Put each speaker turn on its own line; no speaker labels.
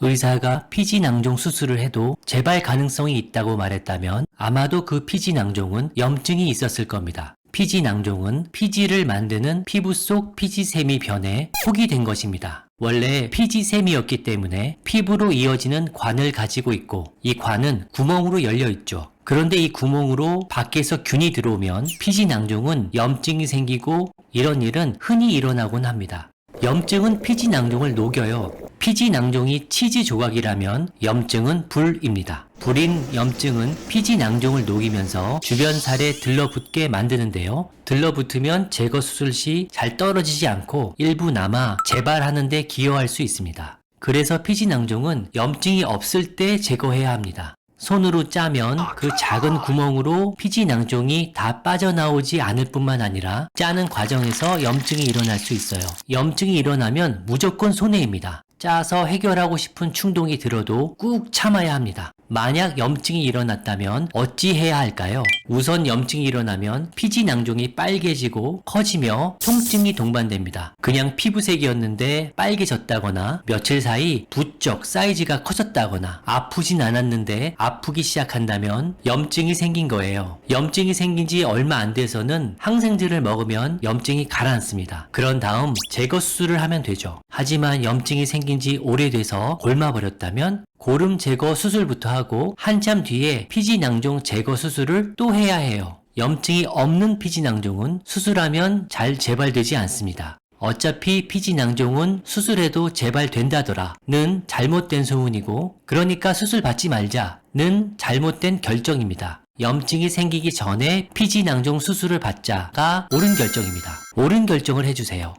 의사가 피지낭종 수술을 해도 재발 가능성이 있다고 말했다면 아마도 그 피지낭종은 염증이 있었을 겁니다. 피지낭종은 피지를 만드는 피부 속 피지샘이 변해 폭이 된 것입니다. 원래 피지샘이었기 때문에 피부로 이어지는 관을 가지고 있고 이 관은 구멍으로 열려 있죠. 그런데 이 구멍으로 밖에서 균이 들어오면 피지낭종은 염증이 생기고 이런 일은 흔히 일어나곤 합니다. 염증은 피지낭종을 녹여요. 피지 낭종이 치즈 조각이라면 염증은 불입니다. 불인 염증은 피지 낭종을 녹이면서 주변 살에 들러붙게 만드는데요. 들러붙으면 제거 수술 시 잘 떨어지지 않고 일부 남아 재발하는데 기여할 수 있습니다. 그래서 피지 낭종은 염증이 없을 때 제거해야 합니다. 손으로 짜면 그 작은 구멍으로 피지 낭종이 다 빠져나오지 않을 뿐만 아니라 짜는 과정에서 염증이 일어날 수 있어요. 염증이 일어나면 무조건 손해입니다. 짜서 해결하고 싶은 충동이 들어도 꾹 참아야 합니다. 만약 염증이 일어났다면 어찌 해야 할까요? 우선 염증이 일어나면 피지 낭종이 빨개지고 커지며 통증이 동반됩니다. 그냥 피부색이었는데 빨개졌다거나 며칠 사이 부쩍 사이즈가 커졌다거나 아프진 않았는데 아프기 시작한다면 염증이 생긴 거예요. 염증이 생긴 지 얼마 안 돼서는 항생제를 먹으면 염증이 가라앉습니다. 그런 다음 제거 수술을 하면 되죠. 하지만 염증이 생긴 지 오래돼서 골마버렸다면 고름 제거 수술부터 하고 한참 뒤에 피지 낭종 제거 수술을 또 해야 해요. 염증이 없는 피지 낭종은 수술하면 잘 재발되지 않습니다. 어차피 피지 낭종은 수술해도 재발된다더라는 잘못된 소문이고 그러니까 수술 받지 말자는 잘못된 결정입니다. 염증이 생기기 전에 피지 낭종 수술을 받자가 옳은 결정입니다. 옳은 결정을 해주세요.